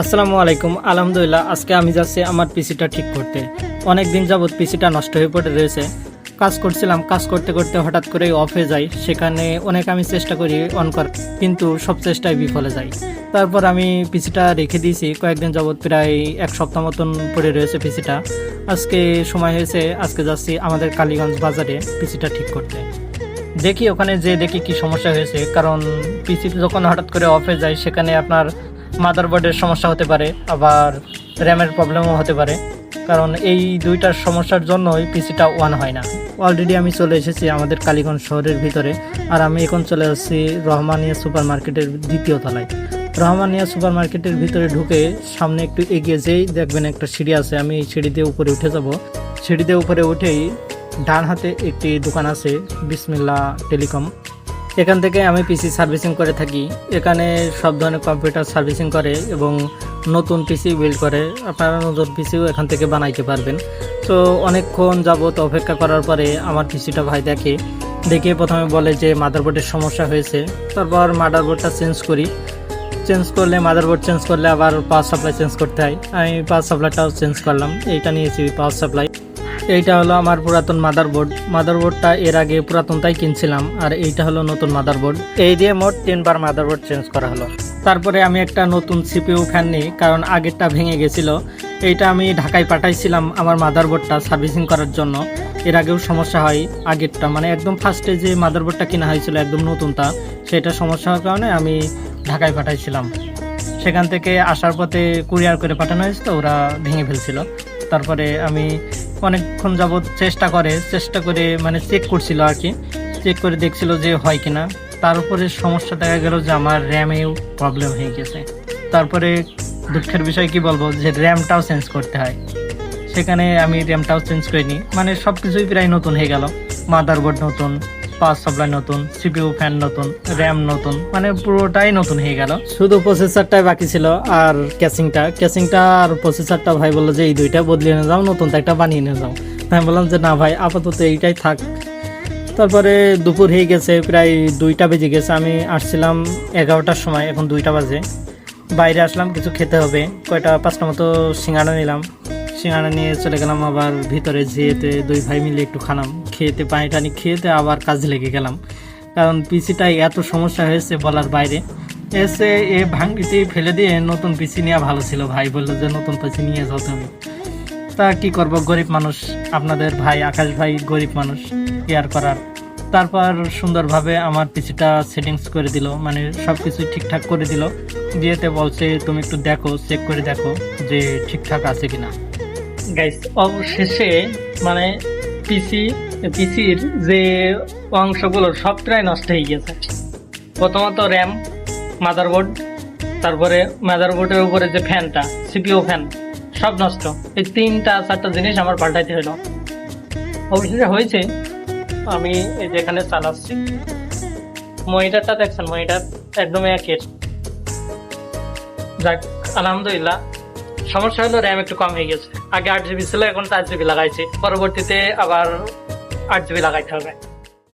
আসসালামু আলাইকুম। আলহামদুলিল্লাহ, আজকে আমি যাচ্ছি আমার পিসিটা ঠিক করতে। অনেক দিন যাবৎ পিসিটা নষ্ট হয়ে পড়ে রয়েছে। কাজ করছিলাম, কাজ করতে করতে হঠাৎ করে অফ হয়ে যায় সেখানে অনেক আমি চেষ্টা করি অন কর, কিন্তু সব চেষ্টায় বিফলে যাই। তারপর আমি পিসিটা রেখে দিয়েছি। কয়েকদিন যাবৎ প্রায় এক সপ্তাহ মতন পড়ে রয়েছে পিসিটা। আজকে সময় হয়েছে, আজকে যাচ্ছি আমাদের কালীগঞ্জ বাজারে পিসিটা ঠিক করতে। দেখি ওখানে যে দেখি কি সমস্যা হয়েছে। কারণ পিসি যখন হঠাৎ করে অফ হয়ে যায়, সেখানে আপনার মাদারবোর্ডের সমস্যা হতে পারে, আবার র্যামের প্রবলেমও হতে পারে। কারণ এই দুইটার সমস্যার জন্যই পিসিটা ওয়ান হয় না। অলরেডি আমি চলে এসেছি আমাদের কালীগঞ্জ শহরের ভিতরে, আর আমি এখন চলে আসছি রহমানিয়া সুপার মার্কেটের দ্বিতীয় তলায়। রহমানিয়া সুপার মার্কেটের ভিতরে ঢুকে সামনে একটু এগিয়ে যেই দেখবেন একটা সিঁড়ি আছে, আমি এই সিঁড়ি দিয়ে উপরে উঠে যাব। সিঁড়ি দিয়ে উপরে উঠেই ডান হাতে একটি দোকান আছে বিসমিল্লা টেলিকম। এখান থেকে আমি পিসি সার্ভিসিং করে থাকি। এখানে সব ধরনের কম্পিউটার সার্ভিসিং করে এবং নতুন পিসি বিল্ড করে। আপনারা নতুন পিসিও এখান থেকে বানাইতে পারবেন। তো অনেকক্ষণ যাবত অপেক্ষা করার পরে আমার পিসিটা ভাই দেখে দেখে প্রথমে বলে যে মাদারবোর্ডের সমস্যা হয়েছে। তারপর মাদারবোর্ডটা চেঞ্জ করি। চেঞ্জ করলে মাদারবোর্ড চেঞ্জ করলে আবার পাওয়ার সাপ্লাই চেঞ্জ করতে হয়। আমি পাওয়ার সাপ্লাইটাও চেঞ্জ করলাম। এইটা নিয়েছি পাওয়ার সাপ্লাই এইটা হলো আমার পুরাতন মাদারবোর্ড মাদারবোর্ডটা এর আগে পুরাতনটাই কিনছিলাম, আর এইটা হলো নতুন মাদারবোর্ড এই দিয়ে মোট তিনবার মাদারবোর্ড চেঞ্জ করা হলো। তারপরে আমি একটা নতুন সিপিউ ফ্যান নিই, কারণ আগেরটা ভেঙে গেছিল। এইটা আমি ঢাকায় পাঠাইছিলাম আমার মাদারবোর্ডটা সার্ভিসিং করার জন্য। এর আগেও সমস্যা হয় আগেরটা মানে একদম ফার্স্টে যে মাদারবোর্ডটা কেনা হয়েছিল, একদম নতুনটা, সেটা সমস্যা হওয়ার কারণে আমি ঢাকায় পাঠাইছিলাম। সেখান থেকে আসার পথে কুরিয়ার করে পাঠানো হয়েছে তো ওরা ভেঙে ফেলছিল। তারপরে আমি অনেকক্ষণ যাবৎ চেষ্টা করে চেষ্টা করে মানে চেক করছিল আর কি। চেক করে দেখছিল যে হয় কিনা। তার উপরে সমস্যা দেখা গেল যে আমার র্যামেও প্রবলেম হয়ে গেছে। তারপরে দুঃখের বিষয় কি বলব যে র্যামটাও চেঞ্জ করতে হয়। সেখানে আমি র্যামটাও চেঞ্জ করিনি। মানে সব কিছুই প্রায় নতুন হয়ে গেল। মাদারবোর্ড নতুন পাওয়ার সাপ্লাই নতুন, সিপিইউ ফ্যান নতুন, র্যাম নতুন মানে পুরোটাই নতুন হয়ে গেল। শুধু প্রসেসরটাই বাকি ছিল আর ক্যাসিংটা ক্যাসিংটা আর প্রসেসরটা ভাই বলল যে, এই দুইটা বদলিয়ে নিয়ে যাও নতুন একটা বানিয়ে নিয়ে যাও। আমি বললাম যে, না ভাই, আপাতত এইটাই থাক। তারপরে দুপুর হয়ে গেছে, প্রায় দুইটা বেজে গেছে। আমি আসছিলাম এগারোটার সময়, এখন দুইটা বাজে। বাইরে আসলাম, কিছু খেতে হবে। কয়টা পাঁচটা মতো সিঙ্গাড়া নিলাম। সিঙ্গাড়া নিয়ে চলে গেলাম আবার ভিতরে, যেতে দুই ভাই মিলে একটু খালাম। খেতে পানি টানি খেতে আবার কাজে লেগে গেলাম। কারণ পিসিটাই এত সমস্যা হয়েছে বলার বাইরে। এসে এ ভাঙ্গিতে ফেলে দিয়ে নতুন পিসি নেওয়া ভালো ছিল। ভাই বলল যে, নতুন পিসি নিয়ে যাও তুমি। তা কি করব? গরিব মানুষ, আপনাদের ভাই আকাশ ভাই গরিব মানুষ কেয়ার করার? তারপর সুন্দরভাবে আমার পিসিটা সেটিংস করে দিল মানে সব কিছু ঠিকঠাক করে দিল। দিয়েতে বলছে, তুমি একটু দেখো চেক করে দেখো যে ঠিকঠাক আছে কিনা। গাইস অবশেষে মানে পিসি পিসির যে অংশগুলো সব প্রায় নষ্ট হয়ে গেছে প্রথমত র্যাম মাদারবোর্ড তারপরে মাদারবোর্ডের উপরে যে ফ্যানটা সিপিও ফ্যান, সব নষ্ট। এই তিনটা, চারটা জিনিস আমার পাল্টাইতে হলো। অবশেষে হয়েছে, আমি যেখানে চালাচ্ছি। মনিটারটা দেখছেন, মনিটার একদম একের। যাক, আলহামদুলিল্লাহ। সমস্যা হলো র্যাম একটু কম হয়ে গেছে। আগে আট জিবি ছিল, এখন চার জিবি লাগাইছি। পরবর্তীতে আবার আট জিবি লাগাইতে হবে।